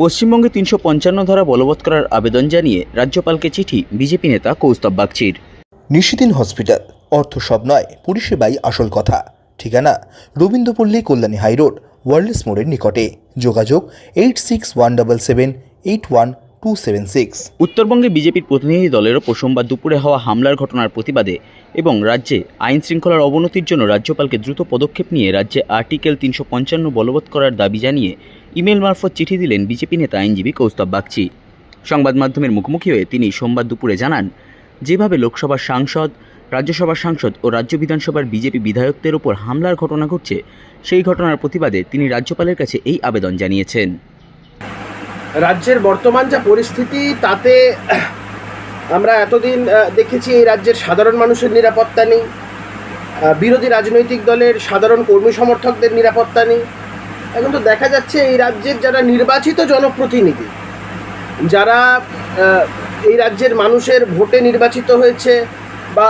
পশ্চিমবঙ্গে তিনশো পঞ্চান্ন ধারা বলবৎ করার আবেদন জানিয়ে রাজ্যপালকে চিঠি বিজেপি নেতা কৌস্তব বাগচির। নিশিদিন হসপিটাল অর্থ সব নয় পরিষেবাই আসল কথা। ঠিকানা রবীন্দ্রপল্লী কল্যাণী হাইরোড ওয়ার্ল্ডস মোড়ের নিকটে। যোগাযোগ eight six one double seven eight one two seven six. উত্তরবঙ্গে বিজেপির প্রতিনিধি দলের ওপর সোমবার দুপুরে হওয়া হামলার ঘটনার প্রতিবাদে এবং রাজ্যে আইন শৃঙ্খলার অবনতির জন্য রাজ্যপালকে দ্রুত পদক্ষেপ নিয়ে রাজ্যে আর্টিকেল তিনশো পঞ্চান্ন বলবৎ করার দাবি জানিয়ে ইমেল মারফত চিঠি দিলেন বিজেপি নেতা আইনজীবী কৌস্তব বাগচি। সংবাদ মাধ্যমের মুখোমুখি হয়ে তিনি সোমবার দুপুরে জানান, যেভাবে লোকসভার সাংসদ, রাজ্যসভার সাংসদ ও রাজ্য বিধানসভার বিজেপি বিধায়কদের ওপর হামলার ঘটনা ঘটছে, সেই ঘটনার প্রতিবাদে তিনি রাজ্যপালের কাছে এই আবেদন জানিয়েছেন। রাজ্যের বর্তমান যা পরিস্থিতি, তাতে আমরা এতদিন দেখেছি এই রাজ্যের সাধারণ মানুষের নিরাপত্তা নেই বিরোধী রাজনৈতিক দলের সাধারণ কর্মী সমর্থকদের নিরাপত্তা নেই এখন তো দেখা যাচ্ছে এই রাজ্যের যারা নির্বাচিত জনপ্রতিনিধি, যারা এই রাজ্যের মানুষের ভোটে নির্বাচিত হয়েছে বা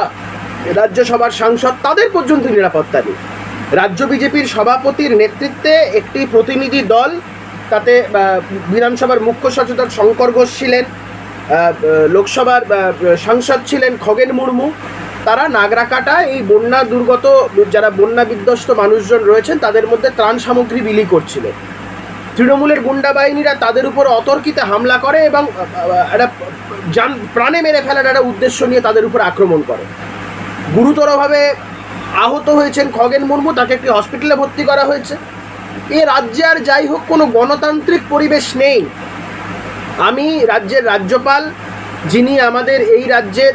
রাজ্যসভার সাংসদ, তাদের পর্যন্ত নিরাপত্তা নেই। রাজ্য বিজেপির সভাপতির নেতৃত্বে একটি প্রতিনিধি দল, তাতে বিধানসভার মুখ্য সচেতক শঙ্কর ঘোষ ছিলেন লোকসভার সাংসদ ছিলেন খগেন মুর্মু। তারা নাগরাকাটা, এই বন্যা দুর্গত, যারা বন্যা বিধ্বস্ত মানুষজন রয়েছেন, তাদের মধ্যে ত্রাণ সামগ্রী বিলি করছিলেন তৃণমূলের গুন্ডা বাহিনীরা তাদের উপর অতর্কিতে হামলা করে এবং একটা যান প্রাণে মেরে ফেলার একটা উদ্দেশ্য নিয়ে তাদের উপর আক্রমণ করে। গুরুতরভাবে আহত হয়েছেন খগেন মুর্মু, তাকে একটি হসপিটালে ভর্তি করা হয়েছে। এ রাজ্যে আর যাই হোক, কোনো গণতান্ত্রিক পরিবেশ নেই। আমি রাজ্যের রাজ্যপাল যিনি আমাদের এই রাজ্যের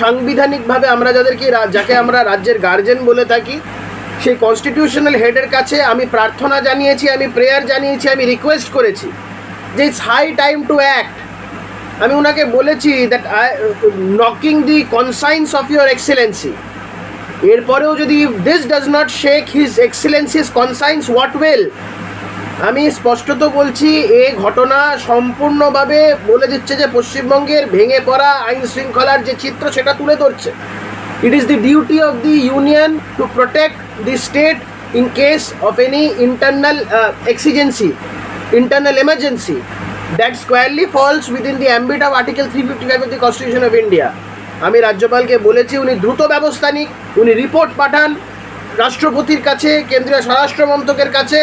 সাংবিধানিকভাবে আমরা যাদেরকে যাকে আমরা রাজ্যের গার্জেন বলে থাকি, সেই কনস্টিটিউশনাল হেডের কাছে আমি প্রার্থনা জানিয়েছি, আমি প্রেয়ার জানিয়েছি, আমি রিকোয়েস্ট করেছি যে it's high time to act আমি ওনাকে বলেছি that I knocking the conscience of your excellency এরপরেও যদি this does not shake his excellency's conscience what well আমি স্পষ্টত বলছি, এ ঘটনা সম্পূর্ণভাবে বলে দিচ্ছে যে পশ্চিমবঙ্গের ভেঙে পড়া আইন শৃঙ্খলার যে চিত্র, সেটা তুলে ধরছে। It is the duty of the union to protect the state in case of any internal exigency internal emergency that squarely falls within the ambit of article three fifty five of the constitution of India আমি রাজ্যপালকে বলেছি, উনি দ্রুত ব্যবস্থা নিক, উনি report পাঠান, রাষ্ট্রপতির কাছে, কেন্দ্রীয় স্বরাষ্ট্র মন্ত্রকের কাছে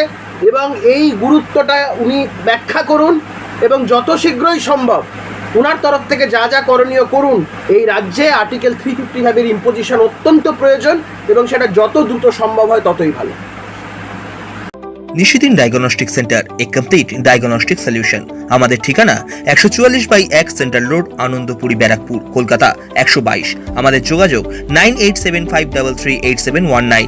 এবং এই গুরুত্বটা উনি ব্যাখ্যা করুন এবং যত শীঘ্রই সম্ভব ওনার তরফ থেকে যা যা করণীয় করুন, এই রাজ্যে আর্টিকেল থ্রি ফিফটি ফাইভের ইম্পোজিশন অত্যন্ত প্রয়োজন এবং সেটা যত দ্রুত সম্ভব হয় ততই ভালো। নিশিদিন ডায়াগনস্টিক সেন্টার এ কমপ্লিট ডায়াগনস্টিক সলিউশন আমাদের ঠিকানা একশো চুয়াল্লিশ বাই এক সেন্ট্রাল রোড আনন্দপুরি, ব্যারাকপুর, কলকাতা, একশো বাইশ। আমাদের যোগাযোগ nine eight seven five double three eight seven one nine.